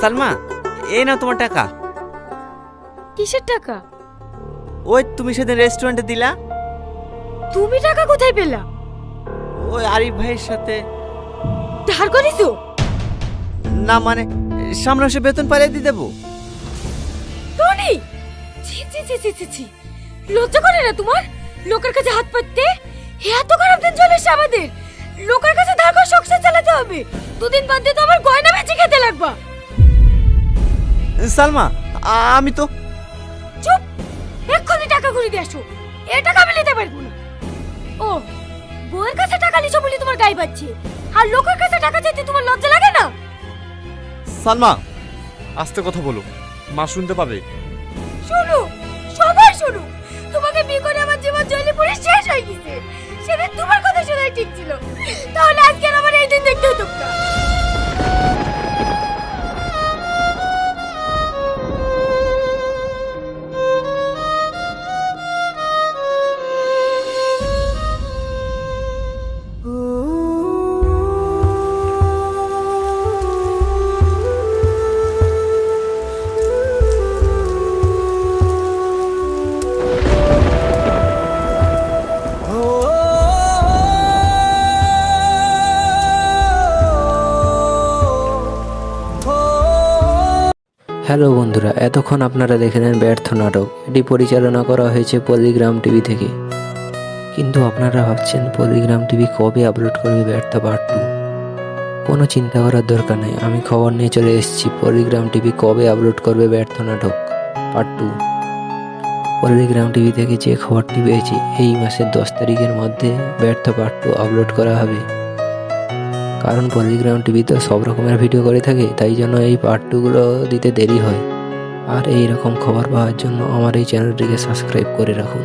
সালমা এই না তোমার টাকা। কিসের টাকা? ওই তুমি সেদিন রেস্টুরেন্টে দিলা। তুমি টাকা কোথায় পেলা? ওই আরিফ ভাইয়ের সাথে। ধার করেছ? না মানে সামনে এসে বেতন পালিয়ে দিয়ে দেবো। টনি! ছি ছি ছি ছি ছি ছি। লজ্জা করে না তোমার? লোকের কাছে হাত পাততে এত খারাপ দিন চলে এসে আমাদের। লোকের কাছে ধার করে সংসার চালাতে হবে। দুদিন বাদ দিয়ে তো আমার গয়না বেচে খেতে লাগবা। সালমা আমি তো চুপ! এক্ষুনি টাকা ঘুরে দিয়ে আসো। এ টাকা আমি নিতে পারব না। ও বউয়ের কাছে টাকা নিছো বলে তোমার গায়ে বাজছে। আর লোকের কাছে টাকা চাইতে তোমার লজ্জা লাগে না? সালমা আস্তে কথা বলো। মা শুনতে পাবে। শোনো সবাই শোনো। তোমাকে বিয়ে করে আমার জীবন জলে পড়ে শেষ হয়ে গেছে। সেদিন তোমার কথা শোনাই ঠিক ছিল। হ্যালো বন্ধুরা, এতক্ষণ আপনারা দেখেলেন ব্যর্থ নাটক। এটি পরিচালনা করা হয়েছে পলিগ্রাম টিভি থেকে। কিন্তু আপনারা ভাবছেন পলিগ্রাম টিভি কবে আপলোড করবে ব্যর্থ পার্ট টু কোনো চিন্তা করার দরকার নেই, আমি খবর নিয়ে চলে এসেছি। পলিগ্রাম টিভি কবে আপলোড করবে ব্যর্থ নাটক? পার্ট টু পলিগ্রাম টিভি থেকে যে খবরটি পেয়েছি, এই মাসের দশ তারিখের মধ্যে ব্যর্থ পার্ট টু আপলোড করা হবে। কারণ পলিগ্রাম টিভিতে সব রকমের ভিডিও করে থাকে, তাই জন্য এই পার্ট টুগুলো দিতে দেরি হয়। আর এই রকম খবর পাওয়ার জন্য আমার এই চ্যানেলটিকে সাবস্ক্রাইব করে রাখুন।